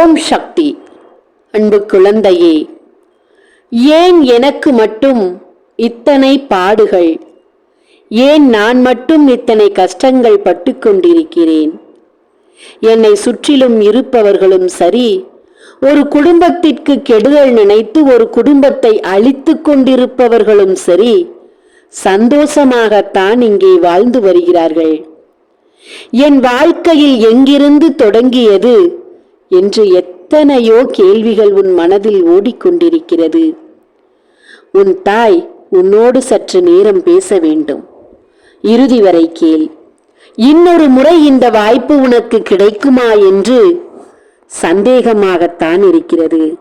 ஓம் சக்தி. அன்பு குழந்தையே ஏன் எனக்கு மட்டும் இத்தனை பாடுகள்? ஏன் நான் மட்டும் இத்தனை கஷ்டங்கள் பட்டு கொண்டிருக்கிறேன்? என்னை சுற்றிலும் இருப்பவர்களும் சரி ஒரு குடும்பத்திற்கு கெடுதல் நினைத்து ஒரு குடும்பத்தை அழித்து கொண்டிருப்பவர்களும் சரி சந்தோஷமாகத்தான் இங்கே வாழ்ந்து வருகிறார்கள். என் வாழ்க்கையில் எங்கிருந்து தொடங்கியது? என்று எத்தனையோ கேள்விகள் உன் மனதில் ஓடிக்கொண்டிருக்கிறது. உன் தாய் உன்னோடு சற்று நேரம் பேச வேண்டும். இறுதி வரை கேள். இன்னொரு முறை இந்த வாய்ப்பு உனக்கு கிடைக்குமா என்று சந்தேகமாகத்தான் இருக்கிறது.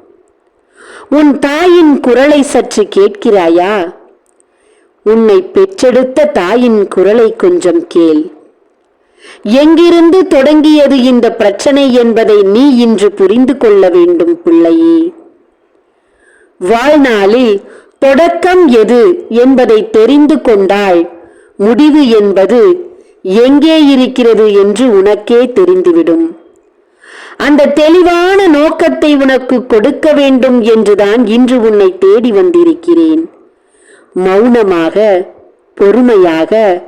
உன் தாயின் குரலை சற்று கேட்கிறாயா? உன்னை பெற்றெடுத்த தாயின் குரலை கொஞ்சம் கேள். எங்கிருந்து தொடங்கியது இந்த பிரச்சனை என்பதை நீ இன்று புரிந்து கொள்ள வேண்டும் பிள்ளையே. வாழ்நாளில் தொடக்கம் எது என்பதை தெரிந்து கொண்டால் முடிவு என்பது எங்கே இருக்கிறது என்று உனக்கே தெரிந்துவிடும். அந்த தெளிவான நோக்கத்தை உனக்கு கொடுக்க வேண்டும் என்றுதான் இன்று உன்னை தேடி வந்திருக்கிறேன். மௌனமாக பொறுமையாக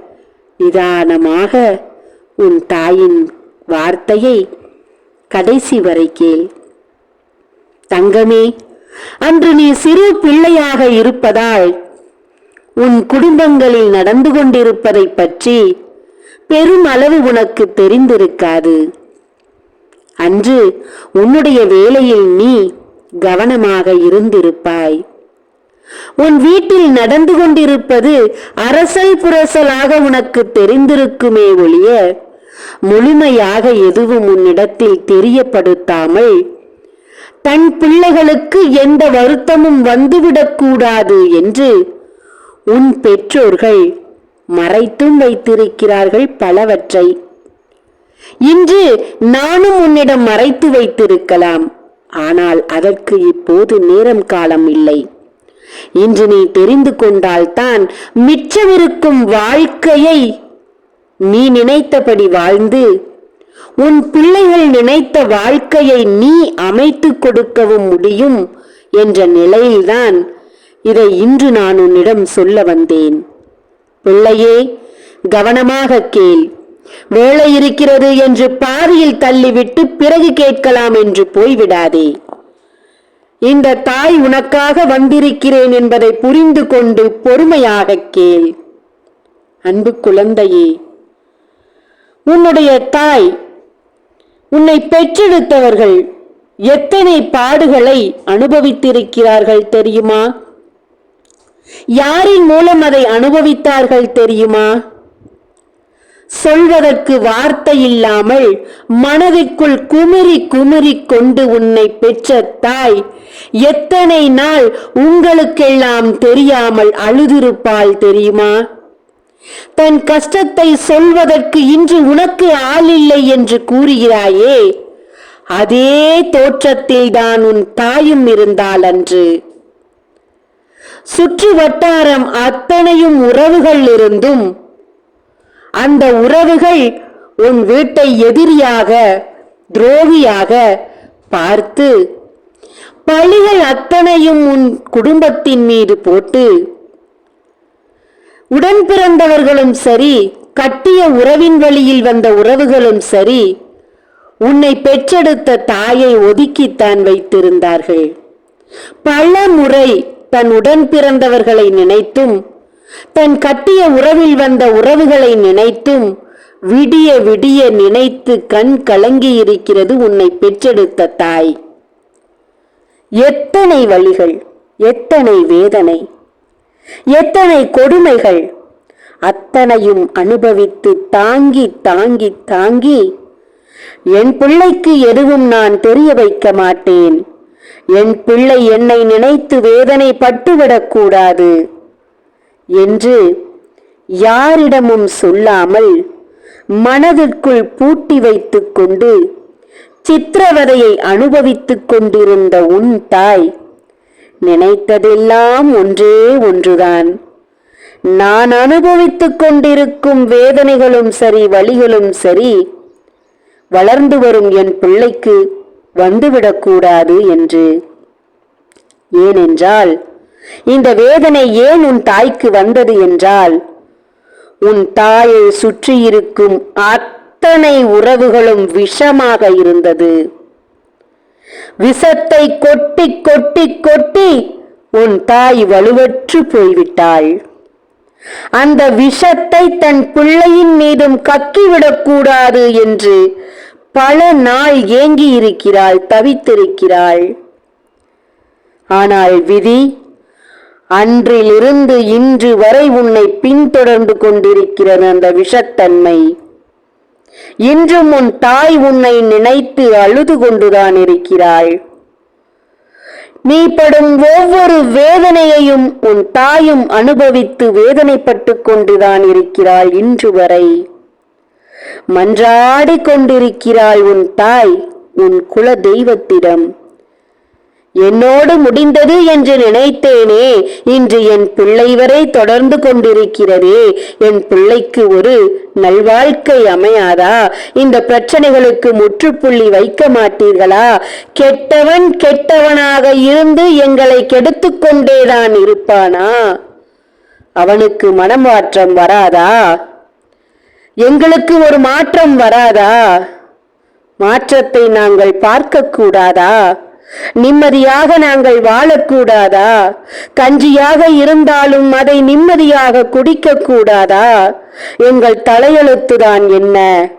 நிதானமாக உன் தாயின் வார்த்தையை கடைசி வரை கேள். தங்கமே அன்று நீ சிறு பிள்ளையாக இருப்பதால் உன் குடும்பங்களில் நடந்து கொண்டிருப்பதை பற்றி பெருமளவு உனக்கு தெரிந்திருக்காது. அன்று உன்னுடைய வேலையில் நீ கவனமாக இருந்திருப்பாய். உன் வீட்டில் நடந்து கொண்டிருப்பது அரசல் புரசலாக உனக்கு தெரிந்திருக்குமே ஒழிய முழுமையாக எதுவும் உன்னிடத்தில் தெரியப்படுத்தாமல் தன் பிள்ளைகளுக்கு எந்த வருத்தமும் வந்துவிடக்கூடாது என்று உன் பெற்றோர்கள் மறைத்தும் வைத்திருக்கிறார்கள் பலவற்றை. இன்று நானும் உன்னிடம் மறைத்து வைத்திருக்கலாம். ஆனால் அதற்கு இப்போது நேரம் காலம் இல்லை. இன்று நீ தெரிந்து கொண்டால்தான் மிச்சமிருக்கும் வாழ்க்கையை நீ நினைத்தபடி வாழ்ந்து உன் பிள்ளைகள் நினைத்த வாழ்க்கையை நீ அமைத்துக் கொடுக்கவும் முடியும் என்ற நிலையில்தான் இதை இன்று நான் உன்னிடம் சொல்ல வந்தேன். பிள்ளையே கவனமாக கேள். வேலை இருக்கிறது என்று பாதியில் தள்ளிவிட்டு பிறகு கேட்கலாம் என்று போய்விடாதே. இந்த தாய் உனக்காக வந்திருக்கிறேன் என்பதை புரிந்து கொண்டு பொறுமையாக கேள். அன்பு குழந்தையே உன்னுடைய தாய் உன்னை பெற்றெடுத்தவர்கள் எத்தனை பாடுகளை அனுபவித்திருக்கிறார்கள் தெரியுமா? யாரின் மூலம் அதை அனுபவித்தார்கள் தெரியுமா? சொல்வதற்கு வார்த்தை இல்லாமல் மனதிற்குள் குமுறி குமரி கொண்டு உன்னை பெற்ற தாய் எத்தனை நாள் உங்களுக்கெல்லாம் தெரியாமல் அழுதிருப்பாள் தெரியுமா? தன் கஷ்டத்தை சொல்வதற்கு இன்று உனக்கு ஆள் இல்லை என்று கூறுகிறாயே அதே தோற்றத்தில் தான் உன் தாயும் இருந்தாள் அன்று. சுற்று வட்டாரம் அத்தனையும் உறவுகள் இருந்தும் அந்த உறவுகள் உன் வீட்டை எதிரியாக துரோகியாக பார்த்து பழிகள் அத்தனையும் உன் குடும்பத்தின் மீது போட்டு உடன் பிறந்தவர்களும் சரி கட்டிய உறவின் வழியில் வந்த உறவுகளும் சரி உன்னை பெற்றெடுத்த தாயை ஒதுக்கித்தான் வைத்திருந்தார்கள். பல முறை தன் உடன் பிறந்தவர்களை நினைத்தும் தன் கட்டிய உறவில் வந்த உறவுகளை நினைத்தும் விடிய விடிய நினைத்து கண் கலங்கி இருக்கிறது உன்னை பெற்றெடுத்த தாய். எத்தனை வழிகள் எத்தனை வேதனை எத்தனை கொடுமைகள் அத்தனையும் அனுபவித்து தாங்கி தாங்கி தாங்கி என் பிள்ளைக்கு எதுவும் நான் தெரிய வைக்க மாட்டேன். என் பிள்ளை என்னை நினைத்து வேதனை பட்டுவிடக்கூடாது. என்று யாரிடமும் சொல்லாமல் மனதிற்குள் பூட்டி வைத்துக் கொண்டு சித்திரவதையை அனுபவித்துக் கொண்டிருந்த உன் தாய் நினைத்ததெல்லாம் ஒன்றே ஒன்றுதான். நான் அனுபவித்துக் கொண்டிருக்கும் வேதனைகளும் சரி வழிகளும் சரி வளர்ந்து வரும் என் பிள்ளைக்கு வந்துவிடக்கூடாது என்று. ஏனென்றால் இந்த வேதனை ஏன் உன் தாய்க்கு வந்தது என்றால் உன் தாயை சுற்றியிருக்கும் அத்தனை உறவுகளும் விஷமாக இருந்தது. விஷத்தை கொட்டி கொட்டி கொட்டி உன் தாய் வலுவற்று போய்விட்டாள். அந்த விஷத்தை தன் பிள்ளையின் மீதும் கக்கிவிடக்கூடாது என்று பல நாள் ஏங்கி இருக்கிறாள் தவித்திருக்கிறாள். ஆனால் விதி அன்றிலிருந்து இன்று வரை உன்னை பின்தொடர்ந்து கொண்டிருக்கிறது அந்த விஷத்தன்மை. இன்றும் உன் தாய் உன்னை நினைத்து அழுது கொண்டுதான் இருக்கிறாள். நீ படும் ஒவ்வொரு வேதனையையும் உன் தாயும் அனுபவித்து வேதனைப்பட்டு கொண்டுதான் இருக்கிறாள் இன்று வரை. மன்றாடிக் கொண்டிருக்கிறாள் உன் தாய் உன் குல தெய்வத்திடம் என்னோடு முடிந்தது என்று நினைத்தேனே. இன்று என் பிள்ளை வரை தொடர்ந்து கொண்டிருக்கிறதே. என் பிள்ளைக்கு ஒரு நல்வாழ்க்கை அமையாதா? இந்த பிரச்சனைகளுக்கு முற்றுப்புள்ளி வைக்க மாட்டீர்களா? கெட்டவன் கெட்டவனாக இருந்து எங்களை கெடுத்து கொண்டேதான் இருப்பானா? அவனுக்கு மனமாற்றம் வராதா? எங்களுக்கு ஒரு மாற்றம் வராதா? மாற்றத்தை நாங்கள் பார்க்க கூடாதா நிம்மதியாக நாங்கள் வாழக்கூடாதா? கஞ்சியாக இருந்தாலும் அதை நிம்மதியாக குடிக்க கூடாதா எங்கள் தலையெழுத்துதான் என்ன?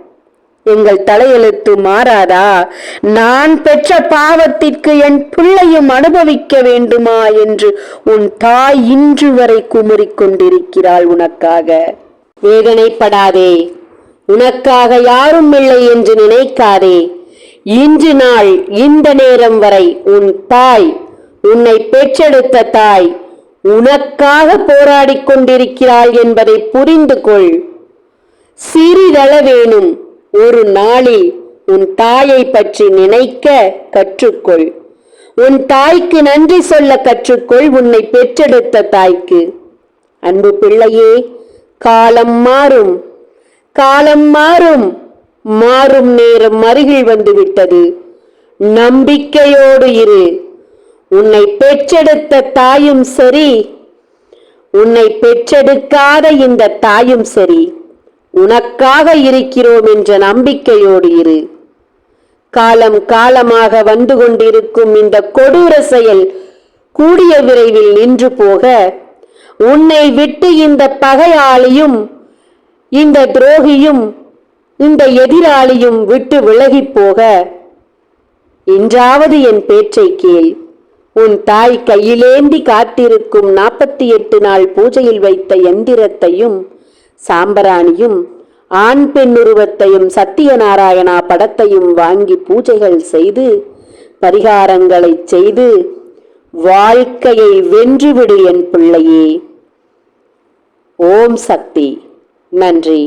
எங்கள் தலையெழுத்து மாறாதா? நான் பெற்ற பாவத்திற்கு என் பிள்ளையும் அனுபவிக்க வேண்டுமா என்று உன் தாய் இன்று வரை குமுறிக் கொண்டிருக்கிறாள் உனக்காக. வேதனைப்படாதே. உனக்காக யாரும் இல்லை என்று நினைக்காதே. இன்று நாள் இந்த நேரம் வரை உன் தாய் உன்னை பெற்றெடுத்த தாய் உனக்காக போராடிக் கொண்டிருக்கிறாள் என்பதை புரிந்து கொள். சிறிதளவேனும் ஒரு நாளில் உன் தாயை பற்றி நினைக்க கற்றுக்கொள். உன் தாய்க்கு நன்றி சொல்ல கற்றுக்கொள் உன்னை பெற்றெடுத்த தாய்க்கு. அன்பு பிள்ளையே காலம் மாறும். காலம் மாறும். மாறும் நேரம் அருகில் வந்துவிட்டது. நம்பிக்கையோடு இரு. உன்னை பெற்றெடுத்த தாயும் சரி. உன்னை பெற்றெடுக்காத இந்த தாயும் சரி. உனக்காக இருக்கிறோம் என்ற நம்பிக்கையோடு இரு. காலம் காலமாக வந்து கொண்டிருக்கும் இந்த கொடூர செயல் கூடிய விரைவில் நின்று போக உன்னை விட்டு இந்த பகையாளியும் இந்த துரோகியும் இந்த எதிராளியும் விட்டு விலகிப் போக. இன்றாவது என் பேச்சை கேள். உன் தாய் கையிலேந்தி காத்திருக்கும் நாற்பத்தி எட்டு நாள் பூஜையில் வைத்த எந்திரத்தையும் சாம்பராணியும் ஆண் பெண் உருவத்தையும் சத்தியநாராயணா படத்தையும் வாங்கி பூஜைகள் செய்து பரிகாரங்களைச் செய்து வாழ்க்கையை வென்றுவிடு என் பிள்ளையே. ஓம் சக்தி. நன்றி.